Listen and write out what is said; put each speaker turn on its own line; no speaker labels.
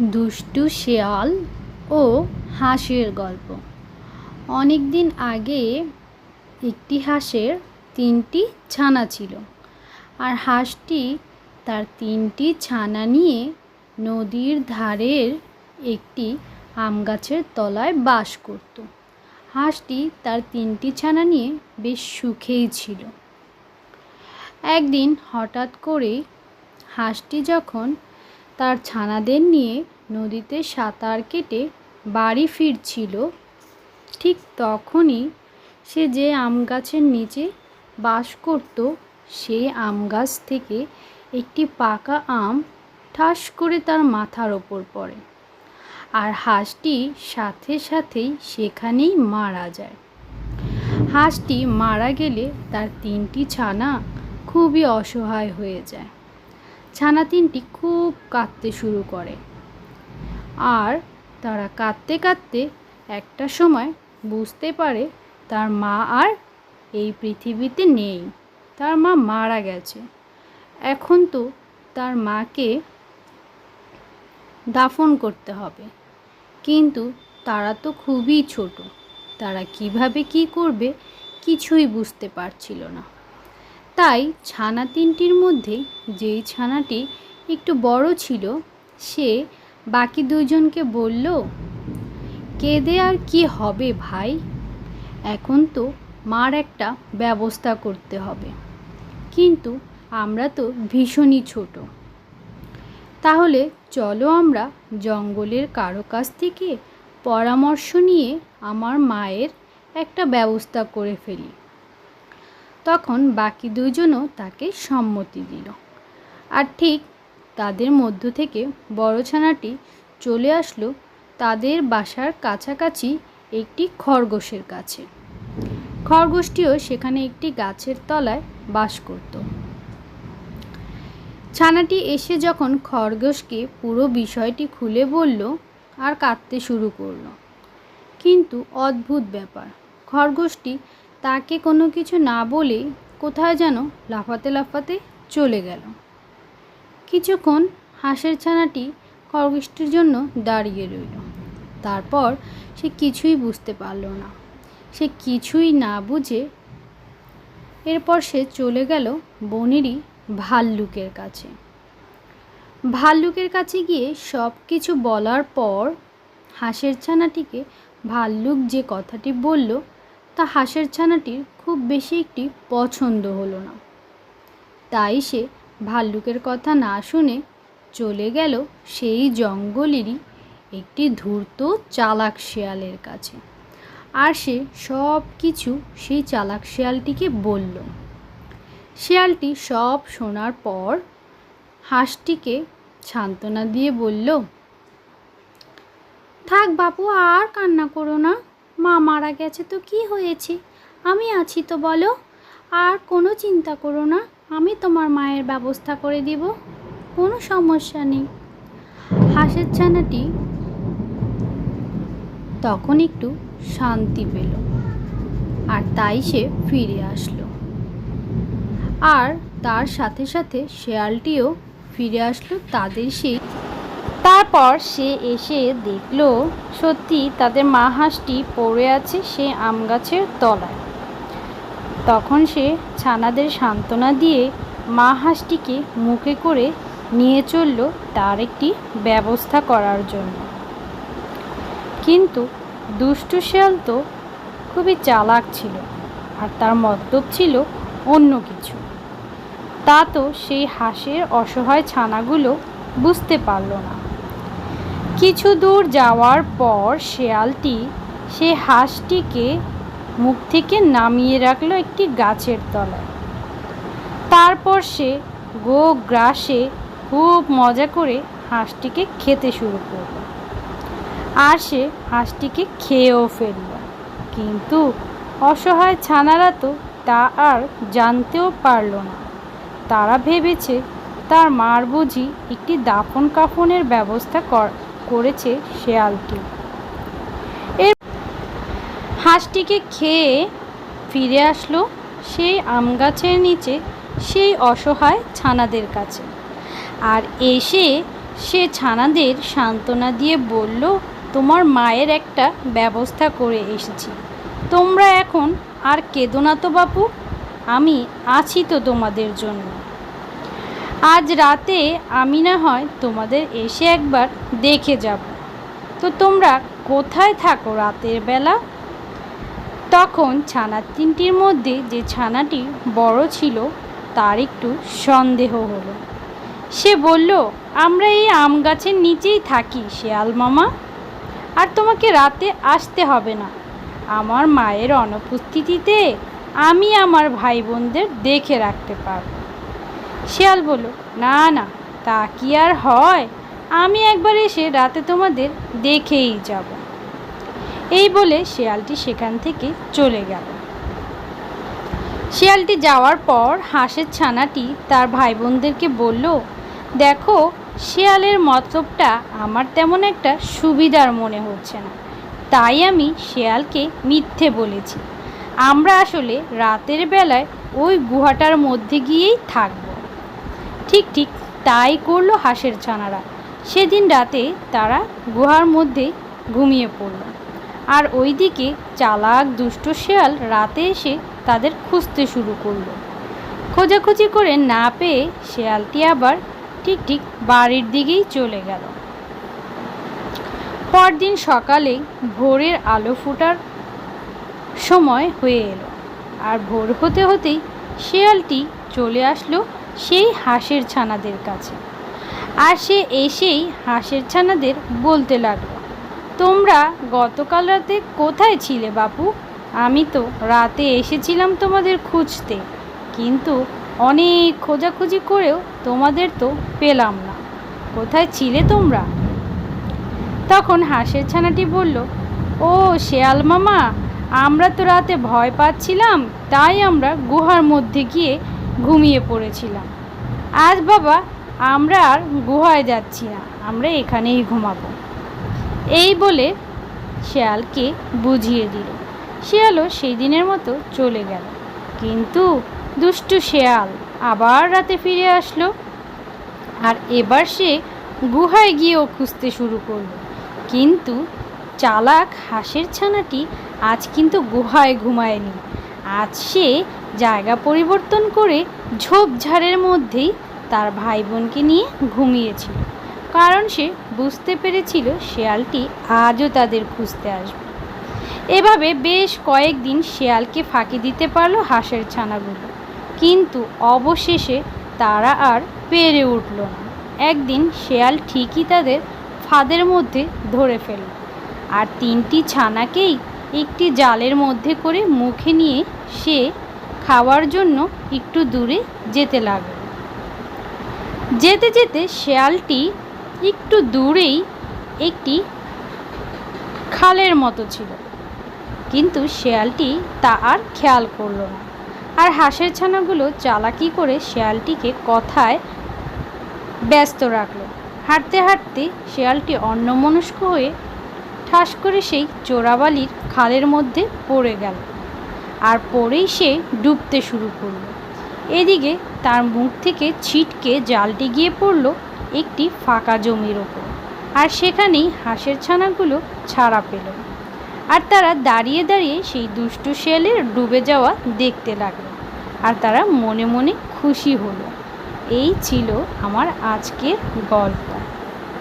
দুষ্টু শেয়াল ও হাঁসের গল্প। অনেক দিন আগে একটি হাঁসের তিনটি ছানা ছিল আর হাঁসটি তার তিনটি ছানা নিয়ে নদীর ধারের একটি আম গাছের তলায় বাস করত। হাঁসটি তার তিনটি ছানা নিয়ে বেশ সুখেই ছিল। একদিন হঠাৎ করেই হাঁসটি যখন তার ছানাদের নিয়ে নদীতে সাঁতার কেটে বাড়ি ফিরছিল। ঠিক তখনই সে যে আম গাছের নিচে বাস করত, সেই আম গাছ থেকে একটি পাকা আম ঠাস করে তার মাথার ওপর পড়ে আর হাঁসটি সাথে সাথেই সেখানেই মারা যায়। হাঁসটি মারা গেলে তার তিনটি ছানা খুবই অসহায় হয়ে যায়। ছানা তিনটি খুব কাঁদতে শুরু করে। আর তারা কাঁদতে কাঁদতে একটা সময় বুঝতে পারে তার মা আর এই পৃথিবীতে নেই। তার মা মারা গেছে। এখন তো তার মাকে দাফন করতে হবে। কিন্তু তারা তো খুবই ছোট। তারা কীভাবে কি করবে কিছুই বুঝতে পারছিল না। তাই ছানা তিনটির মধ্যে যেই ছানাটি একটু বড় ছিল, সে বাকি দুইজনকে বলল, কেঁদে আর কি হবে ভাই? এখন তো মার একটা ব্যবস্থা করতে হবে। কিন্তু আমরা তো ভীষণই ছোট। তাহলে চলো আমরা জঙ্গলের কারও কাছ থেকে পরামর্শ নিয়ে আমার মায়ের একটা ব্যবস্থা করে ফেলি। তখন বাকি দুজনও তাকে সম্মতি দিল। আর ঠিক তাদের মধ্য থেকে বড় ছানাটি চলে আসলো তাদের বাসার কাছাকাছি একটি খরগোশের কাছে। খরগোশটিও সেখানে একটি গাছের তলায় বাস করত। ছানাটি এসে যখন খরগোশকে পুরো বিষয়টি খুলে বলল আর কাঁদতে শুরু করল। কিন্তু অদ্ভুত ব্যাপার, খরগোশটি তাকে কোনো কিছু না বলে কোথায় যেন লাফাতে লাফাতে চলে গেল। কিছুক্ষণ হাঁসের ছানাটি খরগোশটির জন্য দাঁড়িয়ে রইল। তারপর সে কিছুই বুঝতে পারল না। সে কিছুই না বুঝে এরপর সে চলে গেল বনেরই ভাল্লুকের কাছে। ভাল্লুকের কাছে গিয়ে সব কিছু বলার পর হাঁসের ছানাটিকে ভাল্লুক যে কথাটি বলল তা হাঁসের ছানাটির খুব বেশি একটি পছন্দ হলো না। তাই সে ভাল্লুকের কথা না শুনে চলে গেল সেই জঙ্গলেরই একটি ধূর্ত চালাক শেয়ালের কাছে। আর সে সব কিছু সেই চালাক শেয়ালটিকে বলল। শেয়ালটি সব শোনার পর হাঁসটিকে সান্ত্বনা দিয়ে বলল, থাক বাপু, আর কান্না করো না। মা মারা গেছে তো কি হয়েছে? আমি আছি তো বলো। আর কোনো চিন্তা করো না, আমি তোমার মায়ের ব্যবস্থা করে দিব, কোনো সমস্যা নেই। হাঁসের ছানাটি তখন একটু শান্তি পেল, আর তাই সে ফিরে আসলো। আর তার সাথে সাথে শেয়ালটিও ফিরে আসলো তাদের সেই তারপর সে এসে দেখল, সত্যি তাদের মা হাঁসটি পড়ে আছে সে আম গাছের তলায়। তখন সে ছানাদের সান্ত্বনা দিয়ে মা হাঁসটিকে মুখে করে নিয়ে চলল তার একটি ব্যবস্থা করার জন্য। কিন্তু দুষ্টু শেয়াল তো খুবই চালাক ছিল আর তার মতলব ছিল অন্য কিছু। তা তো সেই হাঁসের অসহায় ছানাগুলো বুঝতে পারল না। কিছু দূর যাওয়ার পর শেয়ালটি সে হাঁসটিকে মুখ থেকে নামিয়ে রাখল একটি গাছের তলায়। তারপর সে গো গ্রাসে খুব মজা করে হাঁসটিকে খেতে শুরু করল। আর সে হাঁসটিকে খেয়েও ফেলল। কিন্তু অসহায় ছানারা তো তা আর জানতেও পারল না। তারা ভেবেছে তার মার বুঝি একটি দাফন কাফনের ব্যবস্থা করেছে শেয়ালটি এর হাঁসটিকে খেয়ে ফিরে আসলো সেই আম গাছের নিচে, সেই অসহায় ছানাদের কাছে। আর এসে সে ছানাদের সান্ত্বনা দিয়ে বলল, তোমার মায়ের একটা ব্যবস্থা করে এসেছি। তোমরা এখন আর কেঁদো না তো বাপু, আমি আছি তো তোমাদের জন্য। আজ রাতে আমি না হয় তোমাদের এসে একবার দেখে যাব। তো তোমরা কোথায় থাকো রাতের বেলা? তখন ছানা তিনটির মধ্যে যে ছানাটি বড় ছিল, তার একটু সন্দেহ হলো। সে বলল, আমরা এই আম গাছের নিচেই থাকি, শেয়াল মামা। আর তোমাকে রাতে আসতে হবে না। আমার মায়ের অনুপস্থিতিতে আমি আমার ভাই বোনদের দেখে রাখতে পারব। শিয়াল বলল, না না, তা কি আর হয়? আমি একবার এসে রাতে তোমাদের দেখেই যাব। এই বলে শিয়ালটি সেখান থেকে চলে গেল। শিয়ালটি যাওয়ার পর হাঁসের ছানাটি তার ভাই বোনদেরকে বলল, দেখো, শিয়ালের মতলবটা আমার তেমন একটা সুবিধার মনে হচ্ছে না। তাই আমি শিয়ালকে মিথ্যে বলেছি। আমরা আসলে রাতের বেলায় ওই গুহাটার মধ্যে গিয়েই থাকব। ঠিক ঠিক তাই করল হাঁসের ছানারা। সেদিন রাতে তারা গুহার মধ্যে ঘুমিয়ে পড়ল। আর ওইদিকে চালাক দুষ্ট শেয়াল রাতে এসে তাদের খুঁজতে শুরু করল। খোঁজাখুঁজি করে না পেয়ে শেয়ালটি আবার ঠিক ঠিক বাড়ির দিকেই চলে গেল। পরদিন সকালে ভোরের আলো ফোটার সময় হয়ে এলো। আর ভোর হতে হতেই শেয়ালটি চলে আসলো সেই হাঁসের ছানাদের কাছে। আর সে এসেই হাঁসের ছানাদের বলতে লাগল, তোমরা গতকাল রাতে কোথায় ছিলে বাপু? আমি তো রাতে এসেছিলাম তোমাদের খুঁজতে, কিন্তু অনেক খোঁজাখুঁজি করেও তোমাদের তো পেলাম না। কোথায় ছিলে তোমরা? তখন হাঁসের ছানাটি বলল, ও শেয়াল মামা, আমরা তো রাতে ভয় পাচ্ছিলাম, তাই আমরা গুহার মধ্যে গিয়ে ঘুমিয়ে পড়েছিলাম। আজ বাবা, আমরা আর গুহায় যাচ্ছি না, আমরা এখানেই ঘুমাবো। এই বলে শেয়ালকে বুঝিয়ে দিল। শেয়ালও সেই দিনের মতো চলে গেল। কিন্তু দুষ্টু শেয়াল আবার রাতে ফিরে আসলো। আর এবার সে গুহায় গিয়েও খুঁজতে শুরু করল। কিন্তু চালাক হাঁসের ছানাটি আজ কিন্তু গুহায় ঘুমায়নি। আজ সে জায়গা পরিবর্তন করে ঝোপঝাড়ের মধ্যেই তার ভাই বোনকে নিয়ে ঘুমিয়েছিল। কারণ সে বুঝতে পেরেছিল শেয়ালটি আজও তাদের খুঁজতে আসবে। এভাবে বেশ কয়েকদিন শেয়ালকে ফাঁকি দিতে পারল হাঁসের ছানাগুলো। কিন্তু অবশেষে তারা আর পেরে উঠল না। একদিন শেয়াল ঠিকই তাদের ফাঁদের মধ্যে ধরে ফেলল আর তিনটি ছানাকেই একটি জালের মধ্যে করে মুখে নিয়ে সে খাওয়ার জন্য একটু দূরে যেতে লাগল যেতে যেতে শেয়ালটি একটু দূরেই একটি খালের মতো ছিল। কিন্তু শেয়ালটি তা আর খেয়াল করল না। আর হাঁসের ছানাগুলো চালাকি করে শেয়ালটিকে কথায় ব্যস্ত রাখল। হাঁটতে হাঁটতে শেয়ালটি অন্যমনস্ক হয়ে ঠাস করে সেই চোরাবালির খালের মধ্যে পড়ে গেল। আর পরেই সে ডুবতে শুরু করল। এদিকে তার মুখ থেকে ছিটকে জালটি গিয়ে পড়ল একটি ফাঁকা জমির ওপর। আর সেখানেই হাঁসের ছানাগুলো ছাড়া পেল। আর তারা দাঁড়িয়ে দাঁড়িয়ে সেই দুষ্টু শেয়ালের ডুবে যাওয়া দেখতে লাগল। আর তারা মনে মনে খুশি হলো। এই ছিল আমার আজকের গল্প।